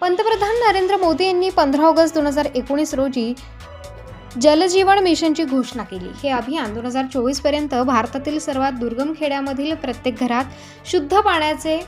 पंतप्रधान नरेंद्र मोदी यांनी पंधरा ऑगस्ट दोन हजार एकोणीस रोजी जलजीवन मिशनची घोषणा केली. हे अभियान दोन हजार चोवीसपर्यंत भारतातील सर्वात दुर्गम खेड्यामधील प्रत्येक घरात शुद्ध पाण्याचे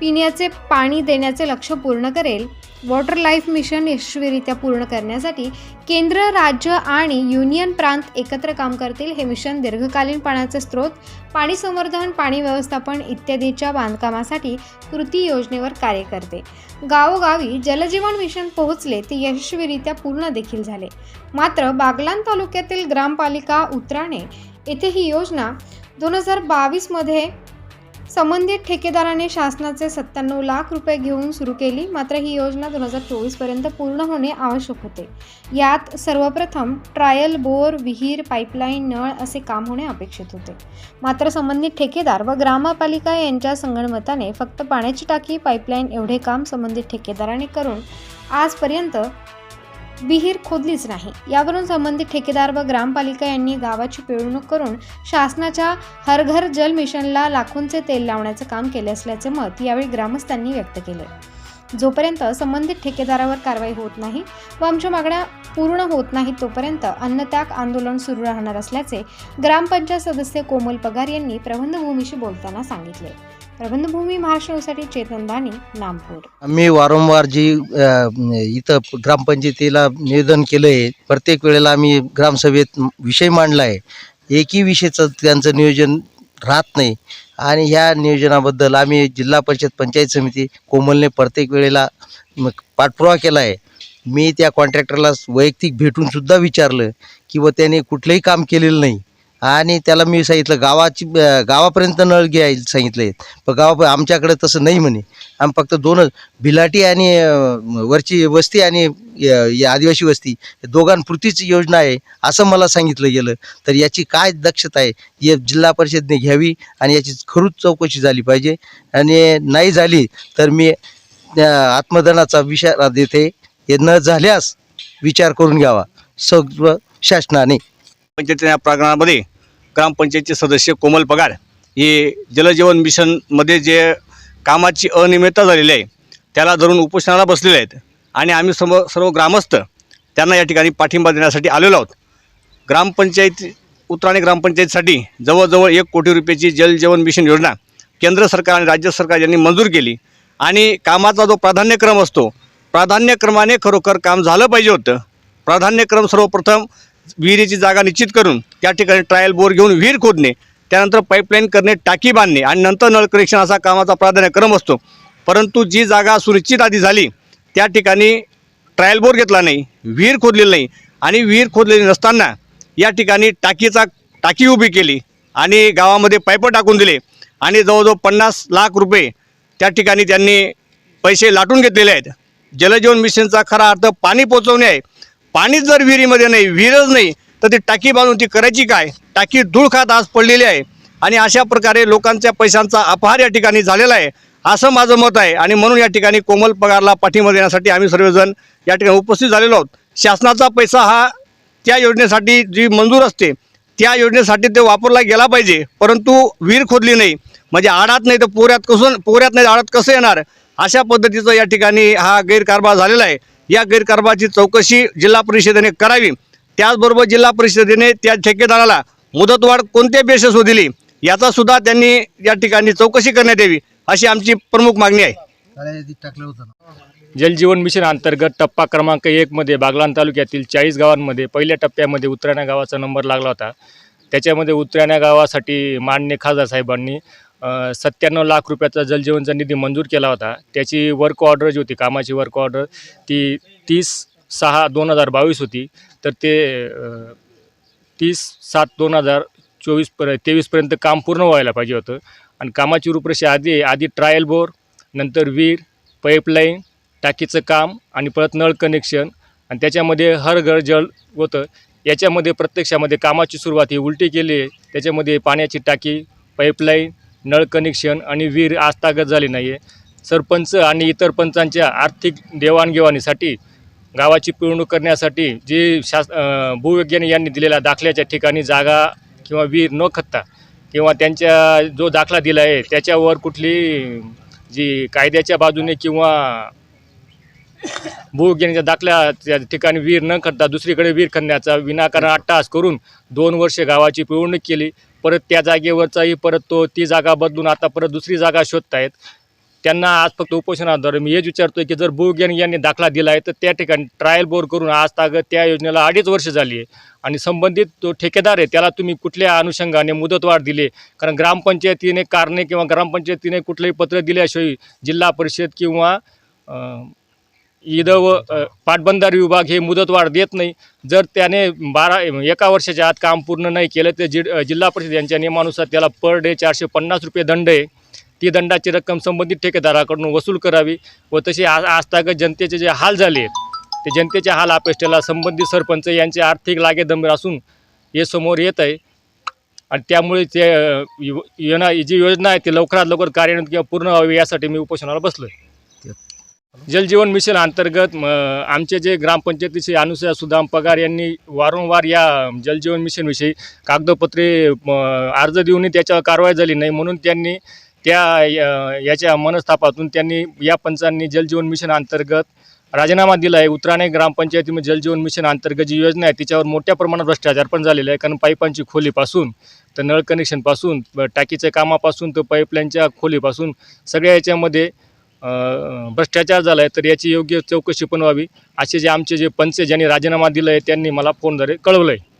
पिण्याचे पाणी देण्याचे लक्ष पूर्ण करेल. वॉटर लाईफ मिशन यशस्वीरित्या पूर्ण करण्यासाठी केंद्र राज्य आणि युनियन प्रांत एकत्र काम करतील. हे मिशन दीर्घकालीन पाण्याचे स्रोत पाणी संवर्धन पाणी व्यवस्थापन इत्यादीच्या बांधकामासाठी कृती योजनेवर कार्य करते. गावोगावी जलजीवन मिशन पोहोचले ते यशस्वीरित्या पूर्ण देखील झाले. मात्र बागलान तालुक्यातील ग्रामपालिका उत्राणे येथे ही योजना दोन हजार बावीसमध्ये संबंधित ठेकेदाराने शासनाचे सत्त्याण्णव लाख रुपये घेऊन सुरू केली. मात्र ही योजना दोन हजार चोवीसपर्यंत पूर्ण होणे आवश्यक होते. यात सर्वप्रथम ट्रायल बोर विहीर पाईपलाईन नळ असे काम होणे अपेक्षित होते. मात्र संबंधित ठेकेदार व ग्रामपालिका यांच्या संगणमताने फक्त पाण्याची टाकी पाईपलाईन एवढे काम संबंधित ठेकेदाराने करून आजपर्यंत विहीर खोदलीच नाही. यावरून संबंधित ठेकेदार व ग्रामपालिका यांनी गावाची पिळवणूक करून शासनाच्या हरघर जल मिशनला लाखोंचे तेल लावण्याचं काम केले असल्याचे मत यावेळी ग्रामस्थांनी व्यक्त केले. जोपर्यंत संबंधित ठेकेदारावर कारवाई होत नाही व आमच्या मागण्या पूर्ण होत नाहीत तोपर्यंत अन्नत्याग आंदोलन सुरू राहणार असल्याचे ग्रामपंचायत सदस्य कोमल पगार यांनी प्रबंधभूमीशी बोलताना सांगितले. प्रबंधभूमी महाराष्ट्रासाठी चेतन दानी नामपूर. आम्ही वारंवार जी इथं ग्रामपंचायतीला निवेदन केलं आहे प्रत्येक वेळेला आम्ही ग्रामसभेत विषय मांडला आहे एकही विषयचं त्यांचं नियोजन राहत नाही. आणि ह्या नियोजनाबद्दल आम्ही जिल्हा परिषद पंचायत समिती कोमलने प्रत्येक वेळेला पाठपुरावा केला आहे मी त्या कॉन्ट्रॅक्टरला वैयक्तिक भेटूनसुद्धा विचारलं की व त्याने कुठलंही काम केलेलं नाही. आणि त्याला मी सांगितलं गावाची गावापर्यंत नळ घ्यायला सांगितले. पण गावा आमच्याकडे तसं नाही म्हणे. आम्ही फक्त दोनच भिलाटी आणि वरची वस्ती आणि आदिवासी वस्ती दोघांपुरतीच योजना आहे असं मला सांगितलं गेलं. तर याची काय दक्षता आहे हे जिल्हा परिषदने घ्यावी आणि याची खरूच चौकशी झाली पाहिजे. आणि नाही झाली तर मी आत्मदनाचा विचार देते. हे न झाल्यास विचार करून घ्यावा. सर्व शासनाने. पंचायत या प्रांगणामध्ये ग्रामपंचायतचे सदस्य कोमल पगार हे जलजीवन मिशनमध्ये जे कामाची अनियमितता झालेली आहे त्याला धरून उपोषणाला बसलेले आहेत. आणि आम्ही सर्व सर्व ग्रामस्थ त्यांना या ठिकाणी पाठिंबा देण्यासाठी आलेलो आहोत. ग्रामपंचायत उत्राणे ग्रामपंचायतीसाठी जवळजवळ एक कोटी रुपयाची जलजीवन मिशन योजना केंद्र सरकार आणि राज्य सरकार यांनी मंजूर केली. आणि कामाचा जो प्राधान्यक्रम असतो प्राधान्यक्रमाने खरोखर काम झालं पाहिजे होतं. प्राधान्यक्रम सर्वप्रथम विहिरीची जागा निश्चित करून त्या ठिकाणी ट्रायल बोर घेऊन विहीर खोदणे त्यानंतर पाईपलाईन करणे टाकी बांधणे आणि नंतर नळ कनेक्शन असा कामाचा प्राधान्यक्रम असतो. परंतु जी जागा सुनिश्चित आधी झाली त्या ठिकाणी ट्रायल बोर घेतला नाही विहीर खोदलेली नाही आणि विहीर खोदलेली नसताना या ठिकाणी टाकीचा टाकी उभी केली आणि गावामध्ये पाईपं टाकून दिले आणि जवळजवळ पन्नास लाख रुपये त्या ठिकाणी त्यांनी पैसे लाटून घेतलेले आहेत. जलजीवन मिशनचा खरा अर्थ पाणी पोचवणे आहे. पाणीच जर विहिरीमध्ये नाही विहीरच नाही तर ती टाकी बांधून ती करायची काय? टाकी धूळ खात आज पडलेली आहे. आणि अशा प्रकारे लोकांच्या पैशांचा अपहार या ठिकाणी झालेला आहे. असं माझं मत आहे. आणि म्हणून या ठिकाणी कोमल पगारला पाठिंबा देण्यासाठी आम्ही सर्वजण या ठिकाणी उपस्थित झालेलो आहोत. शासनाचा पैसा हा त्या योजनेसाठी जी मंजूर असते त्या योजनेसाठी ते वापरला गेला पाहिजे. परंतु विहीर खोदली नाही. म्हणजे आडात नाही तर पोऱ्यात कसून पोऱ्यात नाही आडात कसं येणार? अशा पद्धतीचं या ठिकाणी हा गैरकारभार झालेला आहे. या गैरकारभाराची चौकशी जिल्हा परिषदेने करावी. त्याचबरोबर जिल्हा परिषदेने त्या ठेकेदाराला मुदतवाढ कोणत्या बेसेसवर दिली याचा सुद्धा त्यांनी या ठिकाणी चौकशी करण्यात यावी अशी आमची प्रमुख मागणी आहे. जलजीवन मिशन अंतर्गत टप्पा क्रमांक एकमध्ये बागलाण तालुक्यातील चाळीस गावांमध्ये पहिल्या टप्प्यामध्ये उतराण्या गावाचा नंबर लागला होता. त्याच्यामध्ये उतराण्या गावासाठी मान्य खासदार साहेबांनी सत्त्याण्णव लाख रुपयाचा जलजीवनचा निधी मंजूर केला होता. त्याची वर्क ऑर्डर जी होती कामाची वर्क ऑर्डर ती तीस सहा दोन हजार बावीस होती. तर ते तीस सात दोन हजार चोवीस पर तेवीसपर्यंत काम पूर्ण व्हायला पाहिजे होतं. आणि कामाची रूपरेषा आधी आधी ट्रायल बोर नंतर वीर पाईपलाईन टाकीचं काम आणि परत नळ कनेक्शन आणि त्याच्यामध्ये हर घर जल होतं. याच्यामध्ये प्रत्यक्षामध्ये कामाची सुरुवात ही उलटी केली. आहे त्याच्यामध्ये पाण्याची टाकी पाईपलाईन नळ कनेक्शन आणि वीर आस्थागत झाली नाही आहे सरपंच आणि इतर पंचांच्या आर्थिक देवाणघेवाणीसाठी गावाची पिळवणूक करण्यासाठी जे शास अं, भूविज्ञानी यांनी दिलेल्या दाखल्याच्या ठिकाणी जागा किंवा वीर न खत्ता किंवा त्यांच्या जो दाखला दिला आहे त्याच्यावर कुठली जी कायद्याच्या बाजूने किंवा भूविज्ञानाच्या दाखल्या त्या ठिकाणी विहीर न करता दुसरीकडे वीर खणण्याचा विनाकारण अट्टहास करून दोन वर्षे गावाची पिळवणूक केली. परत त्या जागेवरचाही परत तो ती जागा बदलून आता परत दुसरी जागा शोधतायत. त्यांना आज फक्त उपोषणाद्वारे मी हेच विचारतोय की जर बोगेन यांनी दाखला दिला आहे तर त्या ठिकाणी ट्रायल बोर करून आज तागत त्या योजनेला अडीच वर्ष झाली आहे. आणि संबंधित तो ठेकेदार आहे त्याला तुम्ही कुठल्या अनुषंगाने मुदतवाढ दिली कारण ग्रामपंचायतीने कारणे किंवा ग्रामपंचायतीने कुठलंही पत्र दिल्याशिवाय जिल्हा परिषद किंवा अं, व पाटबंधारे विभाग हे मुदतवाढ देत नाही. जर त्याने बारा एका वर्षाच्या आत काम पूर्ण नाही केलं तर जि जिल्हा परिषद यांच्या नियमानुसार त्याला पर डे चारशे पन्नास रुपये दंड आहे. ती दंडाची रक्कम संबंधित ठेकेदाराकडून वसूल करावी व तसे आज आजतागत जनतेचे जे हाल झाले आहेत ते जनतेचे हाल अपेष्टेला संबंधित सरपंच यांचे आर्थिक लागेदंबे असून हे समोर येत आहे. आणि त्यामुळे ते योजना जी योजना आहे ती लवकरात लवकर कार्यान्वित किंवा पूर्ण व्हावी यासाठी मी उपोषणाला बसलो आहे जलजीवन मिशन अंतर्गत आमचे जे ग्रामपंचायतीचे अनुसया सुदाम पगार यांनी वारंवार या जलजीवन मिशनविषयी कागदपत्रे अर्ज देऊनही त्याच्यावर कारवाई झाली नाही म्हणून त्यांनी त्या याच्या मनस्तापातून त्यांनी या पंचांनी जलजीवन मिशन अंतर्गत राजीनामा दिला आहे. उतराणे ग्रामपंचायतीमध्ये जलजीवन मिशन अंतर्गत जी योजना आहे तिच्यावर मोठ्या प्रमाणात भ्रष्टाचार पण झालेला आहे. कारण पाईपांची खोलीपासून तर नळ कनेक्शनपासून टाकीच्या कामापासून तर पाईपलाईनच्या खोलीपासून सगळ्या याच्यामध्ये भ्रष्टाचार झाला आहे तर याची योग्य चौकशी पण व्हावी. असे जे आमचे जे पंच ज्यांनी राजीनामा दिला आहे त्यांनी मला फोनद्वारे कळवलं आहे